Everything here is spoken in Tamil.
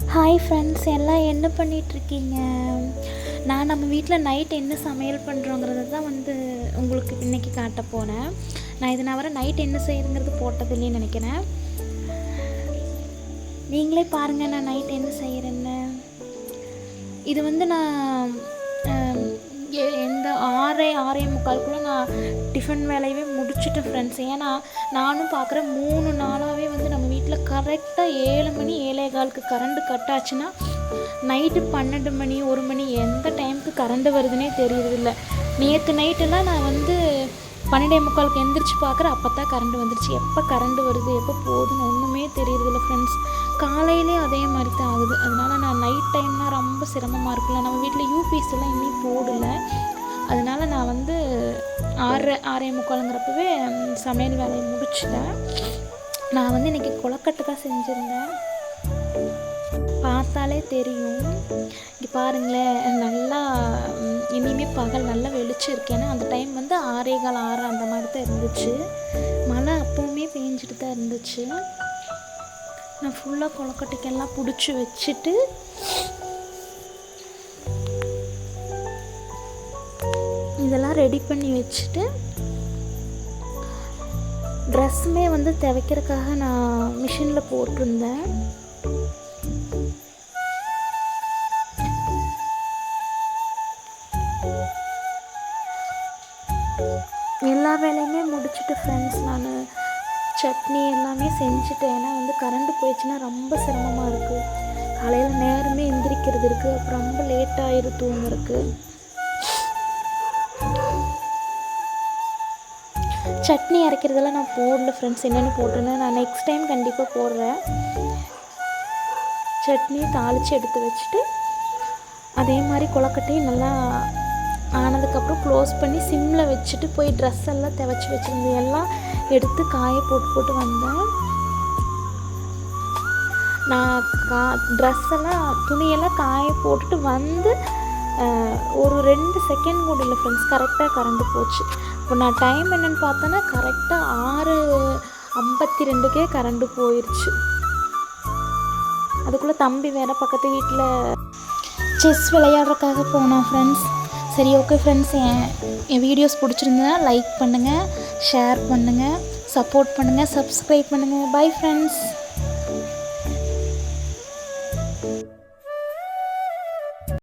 ஹாய் ஃப்ரெண்ட்ஸ் எல்லாம் என்ன பண்ணிகிட்ருக்கீங்க நான் நம்ம வீட்டில் நைட் என்ன சமையல் பண்ணுறோங்கிறத தான் வந்து உங்களுக்கு இன்றைக்கி காட்ட போனேன் நான் இது நான் வர நைட் என்ன செய்யுங்கிறது போட்டதில்லைன்னு நினைக்கிறேன். நீங்களே பாருங்கள் நான் நைட் என்ன செய்கிறேன்னு இது வந்து நான் எ- எந்த ஆறே ஆறே முக்காலுக்குள்ளே நான் டிஃபன் வேலையவே முடிச்சுட்டேன் ஃப்ரெண்ட்ஸ் ஏன்னா நானும் பார்க்குறேன் மூணு நாளாகவே வந்து நான் வீட்டில் கரெக்டாக ஏழு மணி ஏழே காலுக்கு கரண்ட் கட் ஆச்சுன்னா நைட்டு பன்னெண்டு மணி ஒரு மணி எந்த டைமுக்கு கரண்ட் வருதுன்னே தெரியறதில்ல. நேற்று நைட்டெல்லாம் நான் வந்து பன்னெண்டே முக்காலுக்கு எந்திரிச்சு பார்க்குறேன் அப்போ தான் கரண்ட் வந்துருச்சு. எப்போ கரண்ட் வருது எப்போ போகுதுன்னு ஒன்றுமே தெரியறதில்ல ஃப்ரெண்ட்ஸ் காலையிலே அதே மாதிரி தான் ஆகுது. அதனால நான் நைட் டைம்னால் ரொம்ப சிரமமாக இருக்குல்ல நம்ம வீட்டில் யூபிஎஸ் எல்லாம் இன்னும் போடலை. அதனால நான் வந்து ஆறரை ஆறே முக்காலுங்கிறப்பவே சமையல் வேலையை முடிச்சிட்டேன். நான் வந்து இன்றைக்கி கொலக்கட்டை தான் செஞ்சுருந்தேன். பார்த்தாலே தெரியும். இங்கே பாருங்களேன் நல்லா இனிமேல் இனிமே பகல் நல்லா வெளிச்சம் ஏன்னா அந்த டைம் வந்து ஆறே கால் ஆறு அந்த மாதிரி தான் இருந்துச்சு. மழை அப்போவுமே பெஞ்சிட்டு தான் இருந்துச்சு. நான் ஃபுல்லாக கொலக்கட்டைக்கெல்லாம் பிடிச்சி வச்சுட்டு இதெல்லாம் ரெடி பண்ணி வச்சுட்டு ட்ரெஸ்ஸுமே வந்து துவைக்கிறதுக்காக நான் மிஷினில் போட்டிருந்தேன். எல்லா வேலையுமே முடிச்சுட்டு ஃப்ரெண்ட்ஸ் நான் சட்னி எல்லாமே செஞ்சுட்டேன். ஏன்னா வந்து கரண்ட் போயிடுச்சுன்னா ரொம்ப சிரமமாக இருக்குது காலையில் நேரமே எந்திரிக்கிறது இருக்குது அப்புறம் ரொம்ப லேட் தூங்கிருக்கு தூங்குறதுக்கு. சட்னி அரைக்கிறதெல்லாம் நான் போடல ஃப்ரெண்ட்ஸ் என்னென்னு போட்டிருந்தேன். நான் நெக்ஸ்ட் டைம் கண்டிப்பாக போடுறேன். சட்னி தாளித்து எடுத்து வச்சுட்டு அதே மாதிரி கொலக்கட்டையும் நல்லா ஆனதுக்கப்புறம் க்ளோஸ் பண்ணி சிம்மில் வச்சுட்டு போய் ட்ரெஸ் எல்லாம் துவச்சி வச்சுருந்தது எல்லாம் எடுத்து காய போட்டு போட்டு வந்தேன். நான் கா ட்ரெஸ் எல்லாம் துணியெல்லாம் காய போட்டுட்டு வந்து ஒரு ரெண்டு செகண்ட் கூட இல்லை ஃப்ரெண்ட்ஸ் கரெக்டாக கரண்ட் போச்சு. இப்போ நான் டைம் என்னன்னு பார்த்தோன்னா கரெக்டாக ஆறு ஐம்பத்தி ரெண்டுக்கே கரண்டு போயிடுச்சு அதுக்குள்ளே தம்பி வேற பக்கத்து வீட்டில் செஸ் விளையாடுறதுக்காக போனோம் ஃப்ரெண்ட்ஸ் சரி ஓகே ஃப்ரெண்ட்ஸ் என் என் வீடியோஸ் பிடிச்சிருந்தா லைக் பண்ணுங்கள் ஷேர் பண்ணுங்கள் சப்போர்ட் பண்ணுங்கள் சப்ஸ்கிரைப் பண்ணுங்கள் பை ஃப்ரெண்ட்ஸ்